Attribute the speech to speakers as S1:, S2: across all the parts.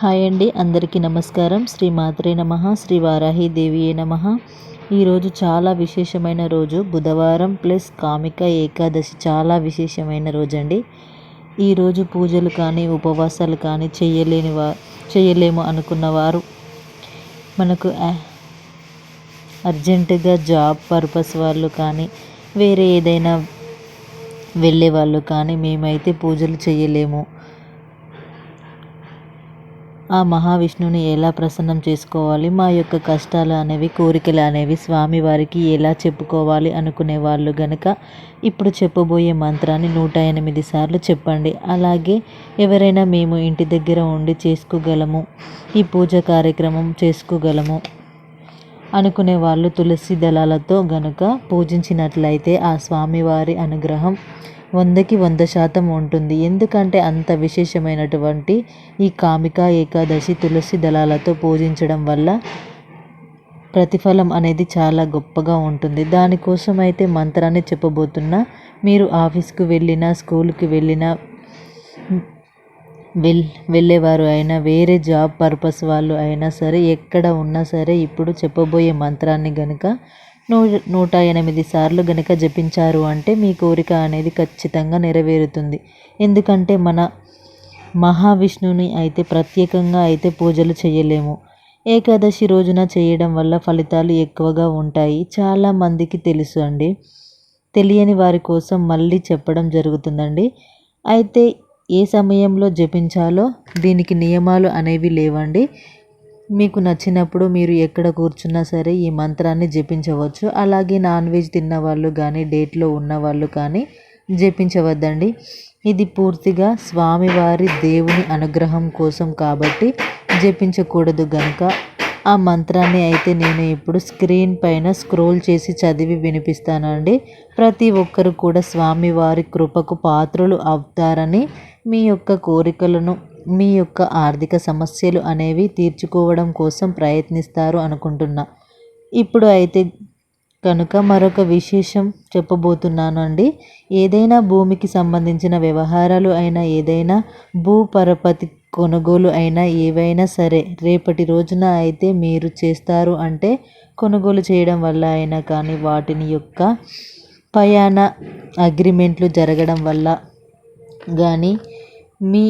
S1: Hi అండి అందరికీ నమస్కారం. శ్రీ మాత్రే నమ శ్రీ వారాహి దేవియే నమ. ఈరోజు చాలా విశేషమైన రోజు. బుధవారం ప్లస్ కామిక ఏకాదశి చాలా విశేషమైన రోజు అండి ఈరోజు పూజలు కానీ ఉపవాసాలు కానీ చేయలేని వా చేయలేము అనుకున్నవారు. మనకు అర్జెంటుగా జాబ్ పర్పస్ వాళ్ళు కానీ వేరే ఏదైనా వెళ్ళే వాళ్ళు కానీ మేమైతే పూజలు చేయలేము. ఆ మహావిష్ణువుని ఎలా ప్రసన్నం చేసుకోవాలి? మా యొక్క కష్టాలు అనేవి కోరికలు అనేవి స్వామివారికి ఎలా చెప్పుకోవాలి అనుకునే వాళ్ళు గనక ఇప్పుడు చెప్పబోయే మంత్రాన్ని నూట ఎనిమిది సార్లు చెప్పండి. అలాగే ఎవరైనా మేము ఇంటి దగ్గర ఉండి చేసుకోగలము ఈ పూజ కార్యక్రమం చేసుకోగలము అనుకునే వాళ్ళు తులసి దళాలతో గనుక పూజించినట్లయితే ఆ స్వామివారి అనుగ్రహం వందకి వంద శాతం ఉంటుంది. ఎందుకంటే అంత విశేషమైనటువంటి ఈ కామిక ఏకాదశి తులసి దళాలతో పూజించడం వల్ల ప్రతిఫలం అనేది చాలా గొప్పగా ఉంటుంది. దానికోసం అయితే మంత్రాన్ని చెప్పబోతున్నా మీరు ఆఫీస్కి వెళ్ళినా స్కూల్కి వెళ్ళినా వెల్ వెళ్ళేవారు అయినా వేరే జాబ్ పర్పస్ వాళ్ళు అయినా సరే ఎక్కడ ఉన్నా సరే ఇప్పుడు చెప్పబోయే మంత్రాన్ని గనుక నూ నూట ఎనిమిది సార్లు గనుక జపించారు అంటే మీ కోరిక అనేది ఖచ్చితంగా నెరవేరుతుంది. ఎందుకంటే మన మహావిష్ణువుని అయితే ప్రత్యేకంగా అయితే పూజలు చేయలేము. ఏకాదశి రోజున చేయడం వల్ల ఫలితాలు ఎక్కువగా ఉంటాయి. చాలామందికి తెలుసు అండి. తెలియని వారి కోసం మళ్ళీ చెప్పడం జరుగుతుందండి. అయితే ఏ సమయంలో జపించాలో దీనికి నియమాలు అనేవి లేవండి. మీకు నచ్చినప్పుడు మీరు ఎక్కడ కూర్చున్నా సరే ఈ మంత్రాన్ని జపించవచ్చు. అలాగే నాన్ వెజ్ తిన్న వాళ్ళు కానీ డేట్లో ఉన్న వాళ్ళు కానీ జపించవద్దండి. ఇది పూర్తిగా స్వామివారి దేవుని అనుగ్రహం కోసం కాబట్టి జపించకూడదు గనుక. ఆ మంత్రాన్ని అయితే నేను ఇప్పుడు స్క్రీన్ పైన స్క్రోల్ చేసి చదివి వినిపిస్తానండి. ప్రతి ఒక్కరు కూడా స్వామివారి కృపకు పాత్రలు అవుతారని మీ యొక్క కోరికలను మీ యొక్క ఆర్థిక సమస్యలు అనేవి తీర్చుకోవడం కోసం ప్రయత్నిస్తారు అనుకుంటున్నా. ఇప్పుడు అయితే కనుక మరొక విశేషం చెప్పబోతున్నాను అండి ఏదైనా భూమికి సంబంధించిన వ్యవహారాలు అయినా ఏదైనా భూపరపతి కొనుగోలు అయినా ఏవైనా సరే రేపటి రోజున అయితే మీరు చేస్తారు అంటే కొనుగోలు చేయడం వల్ల అయినా కానీ వాటిని యొక్క పయాన అగ్రిమెంట్లు జరగడం వల్ల కానీ మీ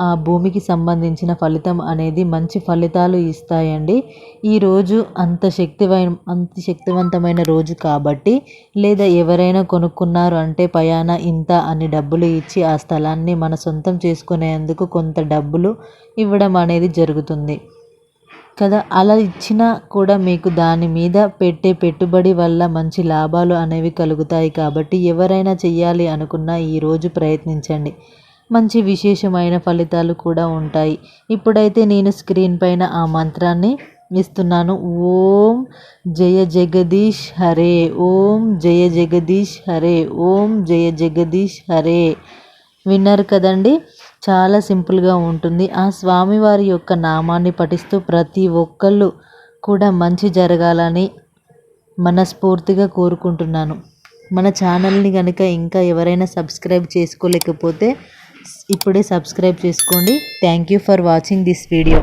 S1: ఆ భూమికి సంబంధించిన ఫలితం అనేది మంచి ఫలితాలు ఇస్తాయండి. ఈరోజు అంత శక్తివై అంత శక్తివంతమైన రోజు కాబట్టి లేదా ఎవరైనా కొనుక్కున్నారు అంటే పయాన ఇంత అని డబ్బులు ఇచ్చి ఆ స్థలాన్ని మన సొంతం చేసుకునేందుకు కొంత డబ్బులు ఇవ్వడం అనేది జరుగుతుంది. కదా? అలా ఇచ్చినా కూడా మీకు దాని మీద పెట్టే పెట్టుబడి వల్ల మంచి లాభాలు అనేవి కలుగుతాయి కాబట్టి ఎవరైనా చెయ్యాలి అనుకున్నా ఈరోజు ప్రయత్నించండి. మంచి విశేషమైన ఫలితాలు కూడా ఉంటాయి. ఇప్పుడైతే నేను స్క్రీన్ పైన ఆ మంత్రాన్ని ఇస్తున్నాను. ఓం జయ జగదీష్ హరే. ఓం జయ జగదీష్ హరే. ఓం జయ జగదీష్ హరే. విన్నారు కదండి? చాలా సింపుల్గా ఉంటుంది. ఆ స్వామివారి యొక్క నామాన్ని పఠిస్తూ ప్రతి ఒక్కళ్ళు కూడా మంచి జరగాలని మనస్ఫూర్తిగా కోరుకుంటున్నాను. మన ఛానల్ని కనుక ఇంకా ఎవరైనా సబ్స్క్రైబ్ చేసుకోలేకపోతే ఇప్పుడే సబ్స్క్రైబ్ చేసుకోండి. Thank you for watching this video